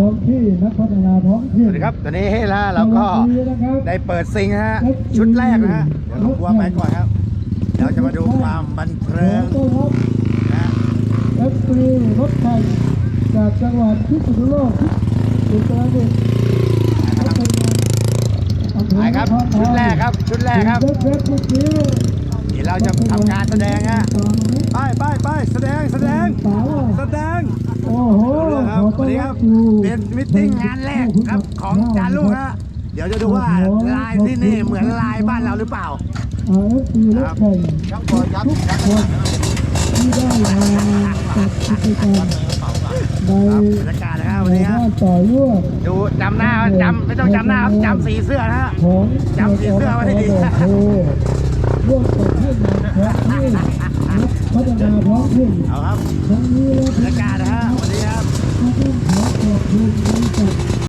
ท้องที่นักพัฒนาท้องสถิ่นวัสดีครับ ตอนนี้นะเราก็สวัสดีนะครับได้เปิดซิงนะฮะ ชุดแรกนะฮะ เดี๋ยวเรากลัวไปก่อนครับ เดี๋ยวจะมาดูความบันขเทิองต้อนรับนะเอฟซีรถแข่งจากจังหวัดพิษณุโลกอุตรดิตถ์ไปครับ ชุดแรกครับ ชุดแรกครับเว็บเว็บเมื่อกี้เดี๋ยวเราจะทำการแสดงฮะ ไปไปไปแสดงแสดงสาวแสดง โอ้โห ดูเรื่องครับขอวัต้อนนนี้ครัรับบสู่เป็นมิทติ้งงานแรกครับของจารุฮะเดี๋ยวจะดูว่าลายที่นี่เหมือนลายบ้านเราหรือเปล่าเอฟซีรถแข่งครับผมครับทุกคนที่ได้มาจัดกิจกรรมในครับบรรยากาศนะครับวันนี้ฮะบ้านต่อยอดดูจำหน้าจำไม่ต้องจำหน้าครับจำสีเสื้อนะฮะของจำสีเสื้อไว้ให้ดีโอ้โหร่วมกับเพื่อนของที่พัฒนาท้องถิ่นเอาครับทั้งนี้และบรรยากาศนะฮะ